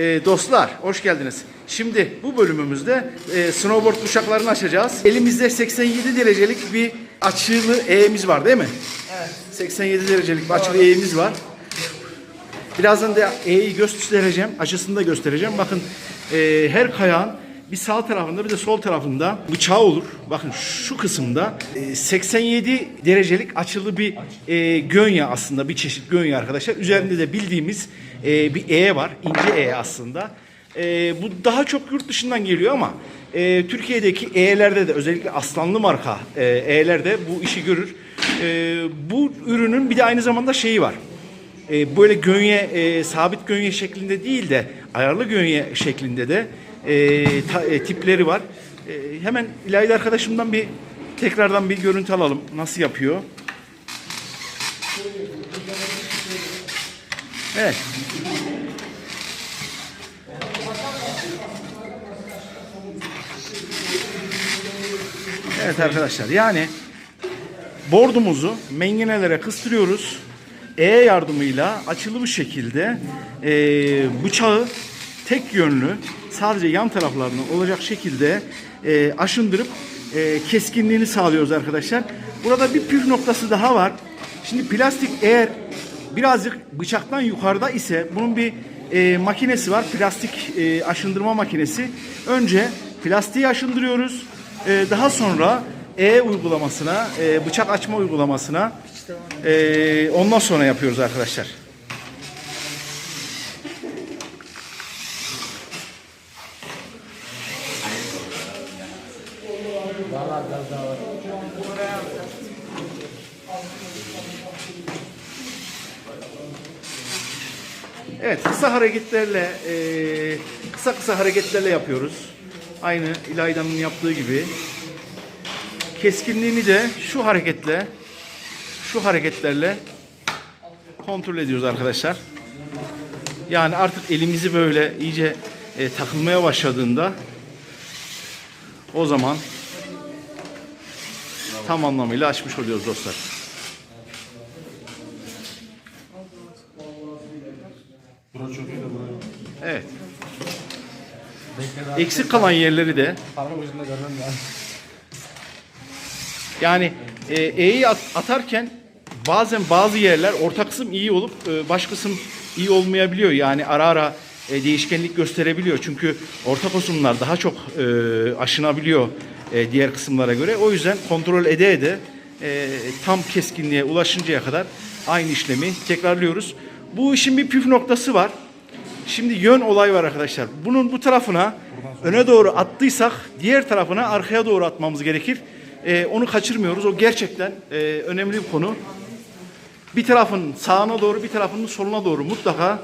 Ee, dostlar hoş geldiniz. Şimdi bu bölümümüzde e, snowboard kuşaklarını açacağız. Elimizde 87 derecelik bir açılı eğimiz var değil mi? Evet. 87 derecelik bir açılı eğimiz var. Birazdan da eğiyi göstereceğim, açısını da göstereceğim. Bakın e, her kayağın bir sağ tarafında bir de sol tarafında bıçağı olur. Bakın şu kısımda e, 87 derecelik açılı bir e, gönye aslında bir çeşit gönye arkadaşlar. Üzerinde de bildiğimiz e, bir E var, ince E aslında. E, bu daha çok yurt dışından geliyor ama e, Türkiye'deki E'lerde de özellikle aslanlı marka e, E'lerde bu işi görür. E, bu ürünün bir de aynı zamanda şeyi var e, böyle gönye e, sabit gönye şeklinde değil de ayarlı gönye şeklinde de e, ta- e, tipleri var. E, hemen İlayda arkadaşımdan bir tekrardan bir görüntü alalım. Nasıl yapıyor? Evet. Evet arkadaşlar yani bordumuzu mengenelere kıstırıyoruz. E yardımıyla açılı bir şekilde e, bıçağı tek yönlü sadece yan taraflarına olacak şekilde e, aşındırıp e, keskinliğini sağlıyoruz arkadaşlar. Burada bir püf noktası daha var. Şimdi plastik eğer birazcık bıçaktan yukarıda ise bunun bir e, makinesi var. Plastik e, aşındırma makinesi. Önce plastiği aşındırıyoruz. E, daha sonra E uygulamasına, e, bıçak açma uygulamasına e, ondan sonra yapıyoruz arkadaşlar. Evet kısa hareketlerle e, kısa kısa hareketlerle yapıyoruz. Aynı İlayda'nın yaptığı gibi. Keskinliğini de şu hareketle şu hareketlerle kontrol ediyoruz arkadaşlar. Yani artık elimizi böyle iyice e, takılmaya başladığında o zaman tam anlamıyla açmış oluyoruz dostlar. Evet. Eksik kalan yerleri de. Yani e, E'yi at- atarken bazen bazı yerler orta kısım iyi olup e, baş kısım iyi olmayabiliyor. Yani ara ara e, değişkenlik gösterebiliyor. Çünkü orta kısımlar daha çok aşınabiliyor e, diğer kısımlara göre. O yüzden kontrol ede ede e, tam keskinliğe ulaşıncaya kadar aynı işlemi tekrarlıyoruz. Bu işin bir püf noktası var. Şimdi yön olay var arkadaşlar. Bunun bu tarafına öne doğru attıysak diğer tarafına arkaya doğru atmamız gerekir. Ee, onu kaçırmıyoruz. O gerçekten e, önemli bir konu. Bir tarafın sağına doğru bir tarafının soluna doğru mutlaka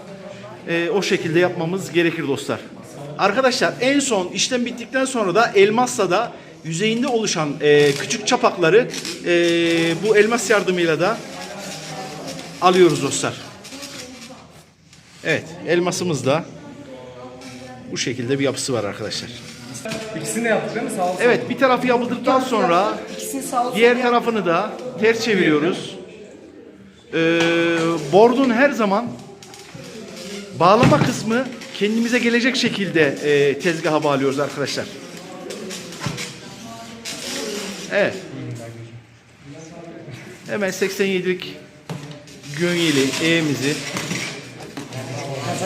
e, o şekilde yapmamız gerekir dostlar. Arkadaşlar en son işlem bittikten sonra da elmasla da yüzeyinde oluşan e, küçük çapakları e, bu elmas yardımıyla da alıyoruz dostlar. Evet, elmasımız da bu şekilde bir yapısı var arkadaşlar. İkisini de yaptık değil mi? Sağ ol. Evet, bir tarafı yapıldıktan sonra diğer tarafını da ters çeviriyoruz. Ee, bordun her zaman bağlama kısmı kendimize gelecek şekilde e, tezgaha bağlıyoruz arkadaşlar. Evet. Hemen 87'lik gönyeli E'mizi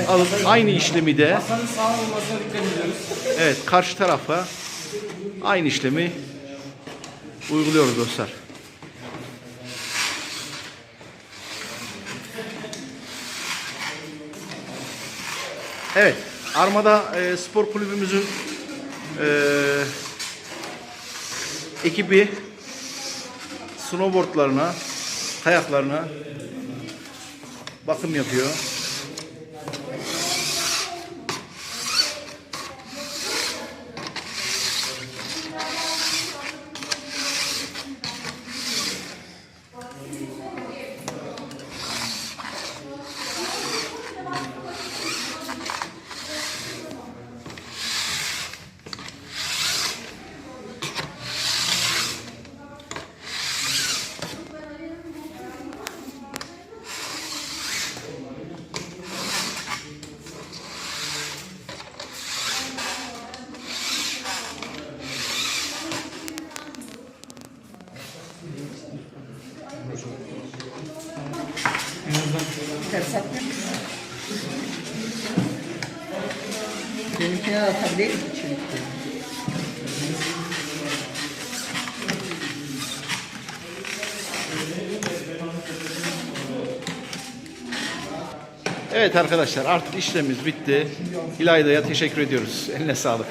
alıp aynı işlemi de. Evet karşı tarafa aynı işlemi uyguluyoruz dostlar. Evet Armada e, Spor Kulübümüzün e, ekibi snowboardlarına, kayaklarına bakım yapıyor. Hesap Benimkine atabilir miyim çünkü? Evet arkadaşlar artık işlemimiz bitti. İlayda'ya teşekkür ediyoruz. Eline sağlık.